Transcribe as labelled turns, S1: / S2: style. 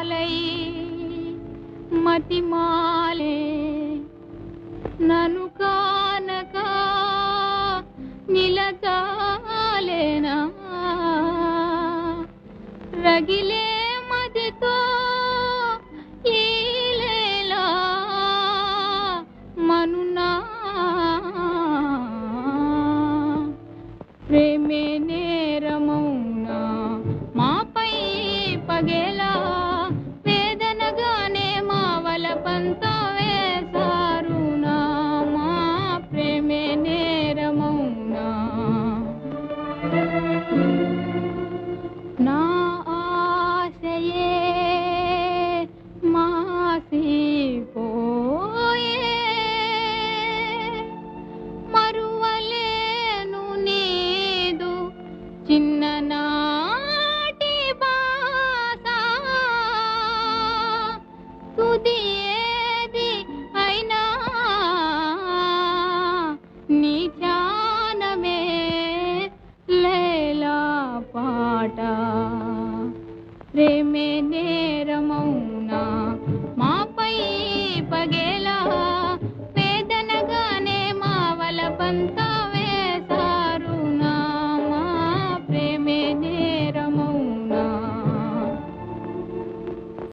S1: మాలై మతిమాలే నను కానక నిలతాలేనా? రగిలే మదితో మనునా నిజానమే లేలా పాట ప్రేమే